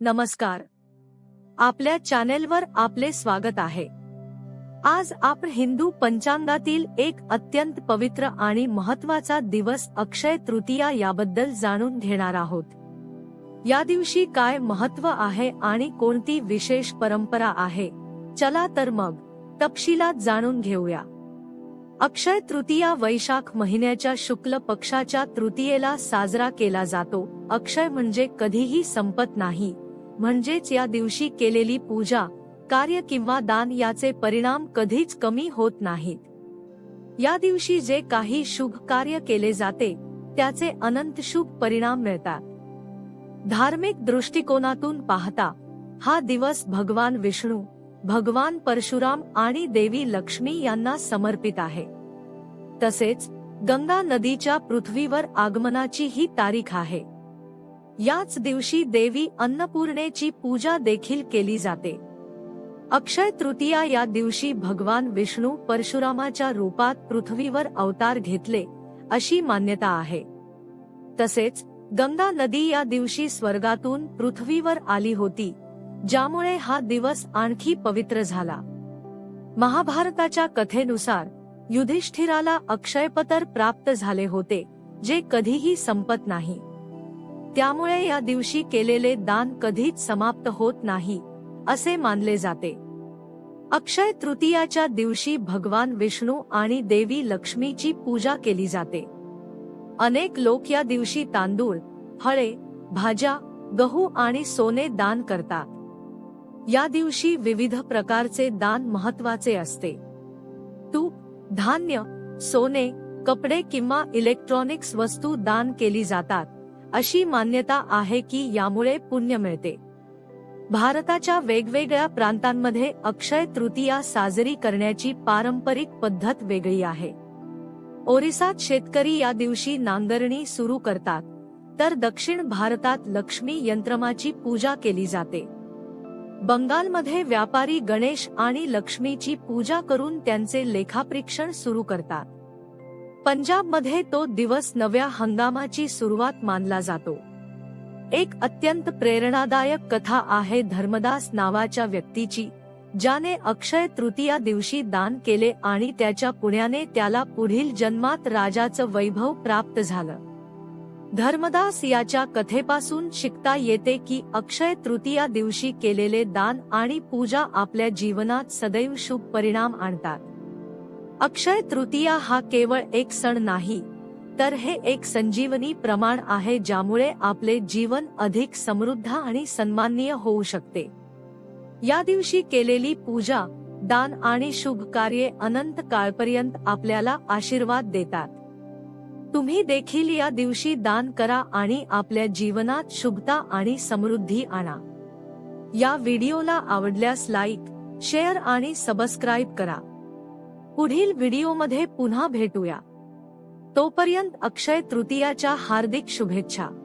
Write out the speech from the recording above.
नमस्कार. आपल्या चॅनेलवर आपले स्वागत आहे. आज आपण हिंदू पंचांगातील एक अत्यंत पवित्र आणि महत्त्वाचा दिवस अक्षय तृतीया याबद्दल जाणून घेणार आहोत. या दिवशी काय महत्त्व आहे आणि कोणती विशेष परंपरा आहे? चला तर मग तपशिलात जाणून घेऊया. अक्षय तृतीया वैशाख महिन्याच्या शुक्ल पक्षाच्या तृतीयेला साजरा केला जातो. अक्षय म्हणजे कधीही संपत नाही. म्हणजेच या दिवशी केलेली पूजा कार्य किंवा दान याचे परिणाम कधीच कमी होत नाहीत. या दिवशी जे काही शुभ कार्य केले जाते त्याचे अनंत शुभ परिणाम मिळतात. धार्मिक दृष्टिकोनातून पाहता हा दिवस भगवान विष्णू भगवान परशुराम आणि देवी लक्ष्मी यांना समर्पित आहे. तसेच गंगा नदीच्या पृथ्वीवर आगमनाची ही तारीख आहे. याच दिवशी देवी अन्नपूर्णेची पूजा देखील केली जाते. अक्षय तृतीया या दिवशी भगवान विष्णू परशुरामाच्या रूपात पृथ्वीवर अवतार घेतले अशी मान्यता आहे. तसेच गंगा नदी या दिवशी स्वर्गातून पृथ्वीवर आली होती ज्यामुळे हा दिवस आणखी पवित्र झाला. महाभारताच्या कथेनुसार युधिष्ठिराला अक्षयपतर प्राप्त झाले होते जे कधीही संपत नाही. त्यामुळे या दिवशी केलेले दान कधीच समाप्त होत नाही असे मानले जाते. अक्षय तृतीयाच्या दिवशी भगवान विष्णू आणि देवी लक्ष्मीची पूजा केली जाते. अनेक लोक या दिवशी तांदूळ फळे भाज्या गहू आणि सोने दान करतात. या दिवशी विविध प्रकारचे दान महत्त्वाचे असते. तूप धान्य सोने कपडे किंवा इलेक्ट्रॉनिक्स वस्तू दान केली जातात. अशी मान्यता आहे की यामुळे पुण्य मिळते. भारताच्या वेगवेगळ्या प्रांतांमध्ये अक्षय तृतीया साजरी करण्याची पारंपरिक पद्धत वेगळी आहे. ओरिसात शेतकरी या दिवशी नांगरणी सुरू करतात तर दक्षिण भारतात लक्ष्मी यंत्रमाची पूजा केली जाते. बंगालमध्ये व्यापारी गणेश आणि लक्ष्मीची पूजा करून त्यांचे लेखापरीक्षण सुरू करतात. पंजाबमध्ये तो दिवस नव्या हंगामाची सुरुवात मानला जातो. एक अत्यंत प्रेरणादायक कथा आहे धर्मदास नावाच्या व्यक्तीची ज्याने अक्षय तृतीया दिवशी दान केले आणि त्याच्या पुण्याने त्याला पुढील जन्मात राजाचं वैभव प्राप्त झालं. धर्मदास याच्या कथेपासून शिकता येते की अक्षय तृतीया दिवशी केलेले दान आणि पूजा आपल्या जीवनात सदैव शुभ परिणाम आणतात. अक्षय तृतीया हा केवळ एक सण नाही तर हे एक संजीवनी प्रमाण आहे ज्यामुळे आपले जीवन अधिक समृद्ध आणि सन्माननीय होऊ शकते. या दिवशी केलेली पूजा दान आणि शुभ कार्ये अनंत काळपर्यंत आपल्याला आशीर्वाद देतात. तुम्ही देखील या दिवशी दान करा आणि आपल्या जीवनात शुभता आणि समृद्धी आणा. या व्हिडिओला आवडल्यास लाईक शेअर आणि सबस्क्राईब करा. पुढील व्हिडिओमध्ये पुन्हा भेटूया. तोपर्यंत अक्षय तृतीयाच्या हार्दिक शुभेच्छा.